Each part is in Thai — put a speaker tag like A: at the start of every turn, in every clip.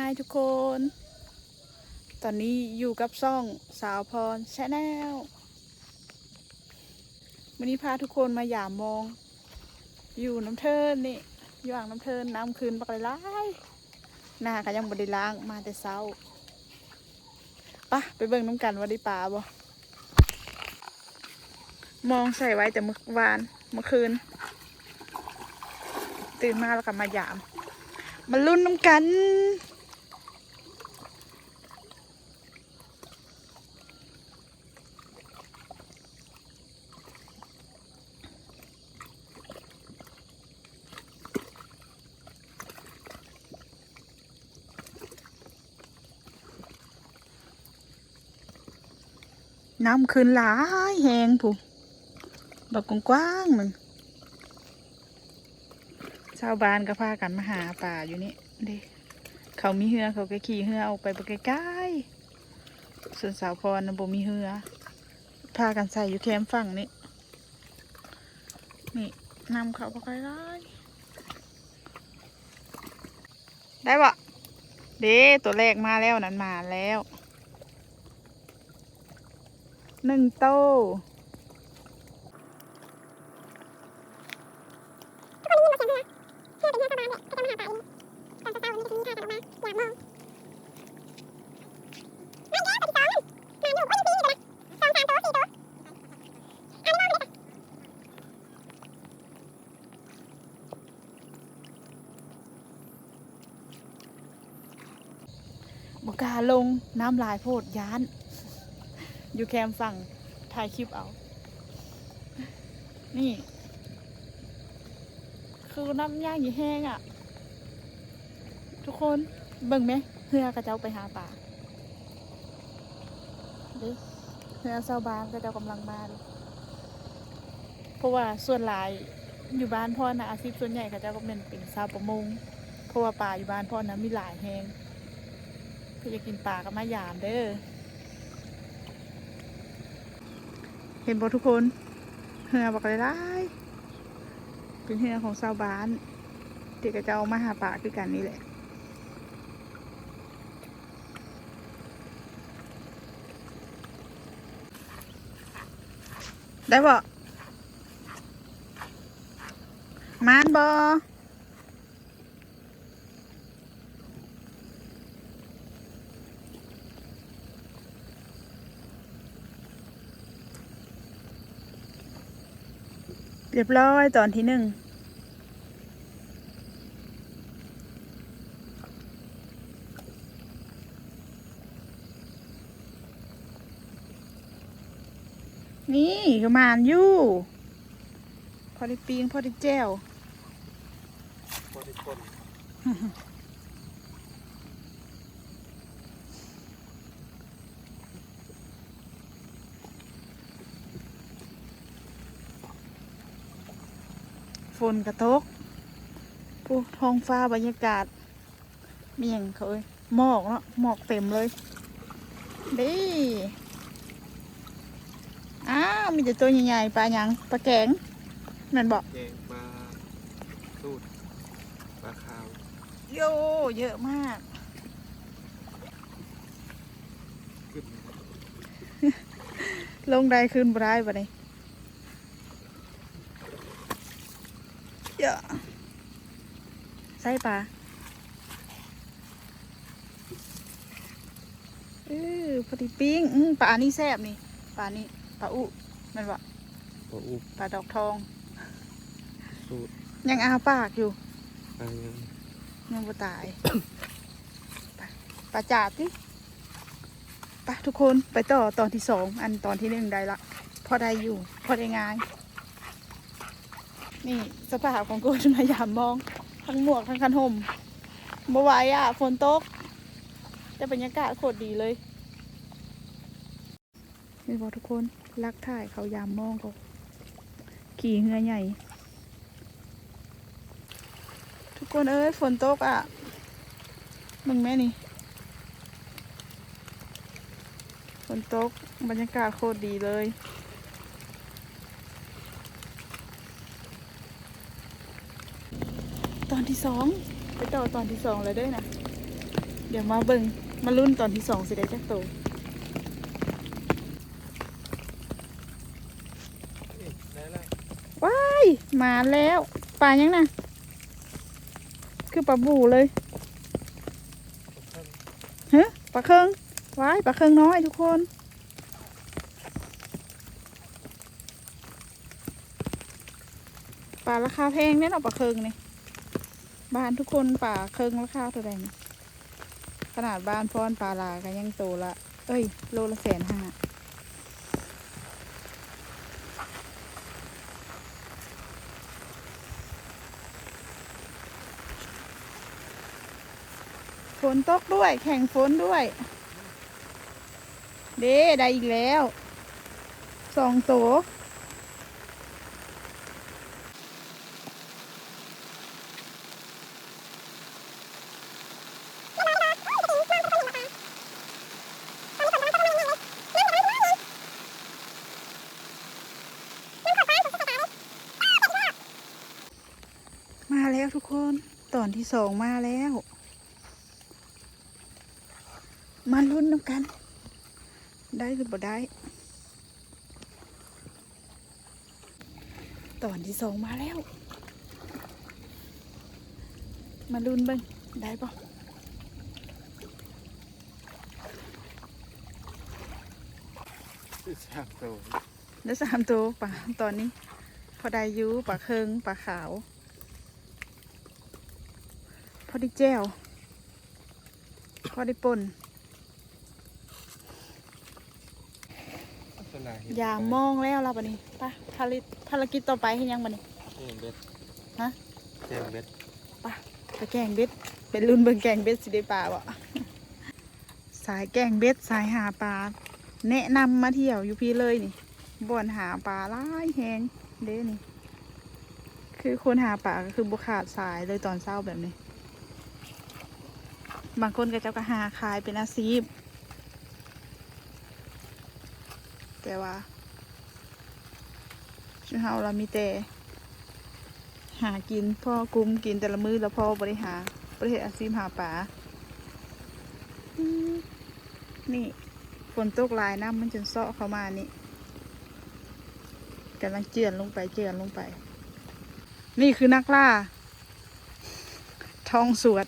A: ายทุกคน ตอนนี้อยู่กับซ่องสาวพรชาแนลวันนี้พาทุกคนมาหยามมอง อยู่น้ำเทินนี่อยู่อ่างน้ำเทินน้ำคืนปักเลยร้ายหน้าก็ยังบไดิล้างมาแต่เช้าปะไปเบิ่งน้ำกันว่าได้ปลาบ่มองใส่ไว้แต่เมื่อวานเมื่อคืน ตื่นมาแล้วก็มาหยาม มาลุ้นน้ำกัน น้ำคืนหลายแหงผู้ดอกกว้างๆหนึ่งชาวบ้านก็พากันมาหาป่าอยู่นี่เด้เขามีเหือเขาก็ขี่เหือออกไปไปใกล้ๆส่วนสาวพรนะบ่มีเหือพากันใส่อยู่แคมป์ฝั่งนี้นี่นำเขาไปใกลๆได้ปะเด้ตัวแรกมาแล้วนั้นมาแล้ว หนึ่งโตบกล้าลงน้ำลายโพดย้าน อยู่แคมป์ฝั่งถ่ายคลิปเอา นี่ คือน้ำย่างยู่แห้งอะ ทุกคนเบิ่งไหมเฮือกระเจ้าไปหาป่าดิเฮือเศร้าบ้านกระเจ้ากำลังมาดิเพราะว่าส่วนหลายอยู่บ้านพ่อนะอาชีพส่วนใหญ่กระเจ้าก็เป็นเป็นชาวประมงเพราะว่าป่าอยู่บ้านพ่อนะมีหลายแหงถ้าอยากกินป่าก็มายามเด้อ เห็นบ่ทุกคนเหือบอกเลยได้เป็นเหือของชาวบ้านเด็กก็จะเอามาหาปลาคือกันนี่แหละได้บ่มานบ่ เรียบร้อยตอนที่หนึ่งนี่ก็มานอยู่ พอได้ปีงพอได้แจ้ว
B: บริคน
A: นกระตกผู้ท้องฟ้าบรรยากาศมีอย่างเขาเอ้ยหมอกเนาะหมอกเต็มเลยดีอ้าวมีแต่ตัวใหญ่ๆปลาหยังปลาแกงแมันบอก
B: แกงปลาสูตรปลาขาว
A: โยเยอะมาก
B: ขึ้น
A: ลงได้ขึ้นบ่ได้ปะนี่ ยอะใส่ปลาเออพอดีปิ้งอืมปลานี่แซ่บนี่ปลานี่ปลาอุแมันบ่
B: ปลาอุบ
A: ปลาดอกทอง
B: สูตร
A: ยังอาปากอยู่
B: ปลายัง
A: ยังบ่ตาย ไปปลาจาดสิไปทุกคนไปต่อตอนที่สองอันตอนที่หนึ่งได้ละ พอได้อยู่ พอได้งาน นี่สภาพของกูจะมายามมอง ทั้งหมวกทั้งคันห่มบ่ไหวอะฝนตก แต่บรรยากาศโคตรดีเลยนี่บอกทุกคนรักถ่ายเขายามมองเขาขี่เหือใหญ่ ทุกคนเอ้ยฝนตกอะมึงแม่นี่ฝนตกบรรยากาศโคตรดีเลย ตอนที่สองไปต่อตอนที่สองเลยเด้วยนะ เดี๋ยวมาเบิ่งมาลุ้นตอนที่สองสิได้จักโต
B: นี่ได้แล้ว
A: ว้ายมาแล้วปลายังน่ะคือปลาบูเลย
B: ผมเพิ่ง
A: ฮะปลาเคิงว้ายปลาเคิงน้อยทุกคนปลาราคาแพงแน่นอนปลาเคิงนี่ บ้านทุกคนปลาเคิงราคาเท่าไหร่นี่ขนาดบ้านพรปลาลากันยังโตละ เอ้ย โลละแสนห้าฝนตกด้วย แข่งฝนด้วย เด้ได้อีกแล้ว สองโตว มาแล้วทุกคนตอน ที่สองมาแล้ว มาลุ้นน้ำกัน ได้หรือบ่ได้ ตอนที่สองมาแล้ว มาลุ้นเบิ้งได้ปะ
B: สามตัว
A: ได้สามตัวป่ะตอนนี้ พอได้อยูปลาเคิงปลาขาวพ อได้แจ้วพอได้ป่น
B: ลักษณะเห็น
A: อย่ามองแล้วเราบันนี้ไปภารกิจภารกิจต่อไปให้ยังบันนี้
B: นี่เบ็ด
A: ฮะ
B: เจียงเบ็ด
A: ไปแกงเบ็ดเป็นรุ่นเบิ่งแกงเบ็ดสิได้ปลาบ่สายแกงเบ็ดสายหาปลาแนะนำมาเที่ยวอยู่พี่เลยนี่บ่อนหาปลาหลายแหงเด้นี่ คือคนหาปลาก็คือบุขาดสายเลยตอนเช้าแบบนี้ บางคนก็เจ้าก็หาขายเป็นอาชีพแต่ว่าชื่อเฮาเรามีแต่หากินพ่อกุมกินแต่ละมือแล้วพ่อบริหารประเทศอาชีพหาปลานี่ฝนตกลายน้ำมันจนเซาะเข้ามานี่กำลังเจือนลงไปเจือนลงไป นี่คือนักล่าทองสวด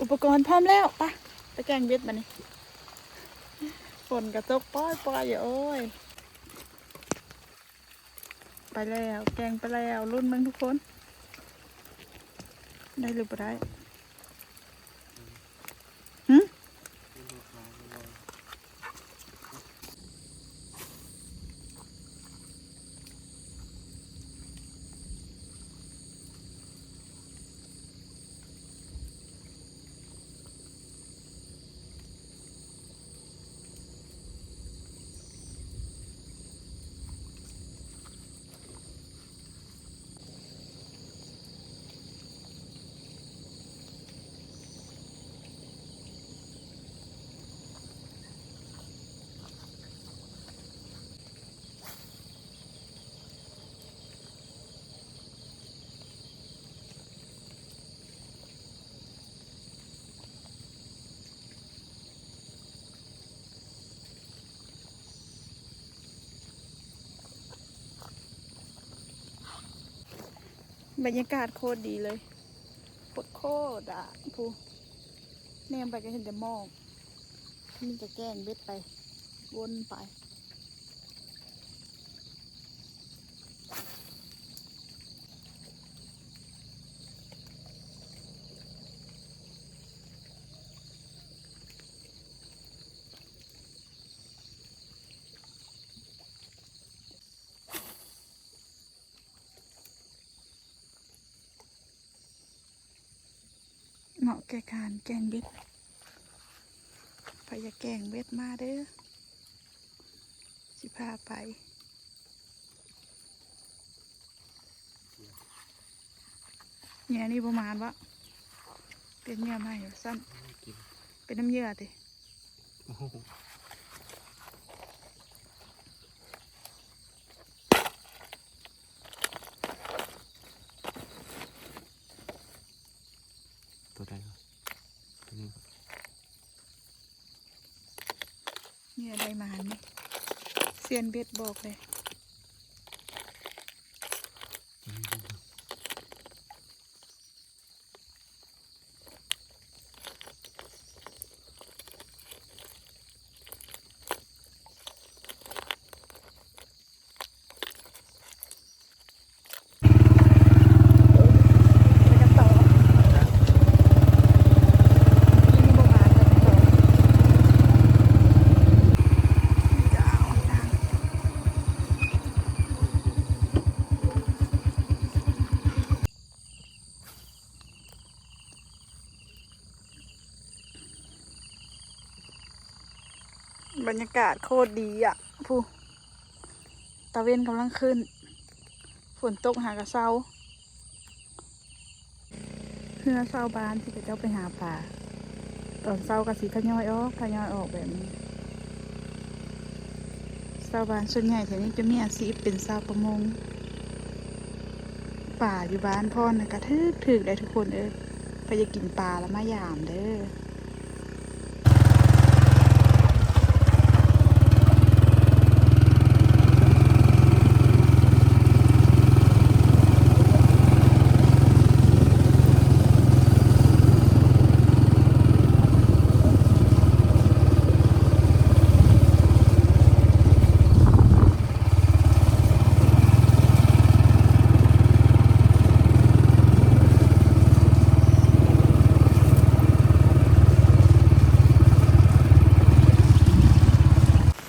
A: อุ ปกรณ์พร้อมแล้วไปไปแกงเบ็ดมานี่ฝนกระตกป้อยป้อยอยู่โอ้ย ไปแล้ว แกงไปแล้วรุ่นมึงทุกคน ได้หรือไม่ได้หึ บรรยากาศโคตรดีเลยโคตรโคตรอะผู้แนมไปก็เห็นแต่หมอกนี่จะแกล้งเบ็ดไป วนไป เหมาะแก่การแกงเบ็ดพยาแกงเบ็ดมาเด้อสิพาไปเนี่ยนี่ประมาณวะเป็นเนื้อไหม่สั้นเป็นน้ำเยื่อติ
B: โอ้โหตัวใดวะตัวนี้
A: เหยื่อได้มานี่เซียนเบ็ดบอกเลย
B: ตัวนี้ดู
A: ไปกันต่อยิงบกอ่านกันต่อจ้าวจ้าวบ รรยากาศโคตรดีอะผู้ตะเวนกำลังขึ้น ฝนตกหากระเซาเพื่อเศร้าบ้านที่พระเจ้าไปหาปลาตอนเศร้ากะสีขย้อยออกขย้อยออกแบบนี้เศร้าบ้านส่วนใหญ่แถวนี้จะมีอาชีพเป็นเศร้าประมง ป่าอยู่บ้านพ่อนะกระทึกถึกได้ทุกคนเอ้ยไปจะกินปลาแล้วมายามเด้อ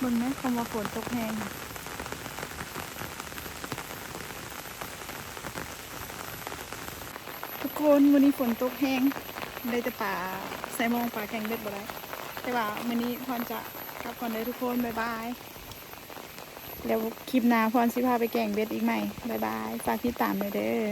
A: เบิ่งไหมคำว่าฝ นตกแห้งทุกคนวันนี้ฝนตกแห้งได้แต่ป่าใส่มองป่าแข่งเบ็ดบ่ได้แต่ว่าวันนี้พรจะกลับก่อนเลยทุกคนบ๊ายบายแล้วคลิปหน้าพรสิพาไปแก่งเบ็ดอีกใหม่บ๊ายบายฝากติดตามเลยเด้อ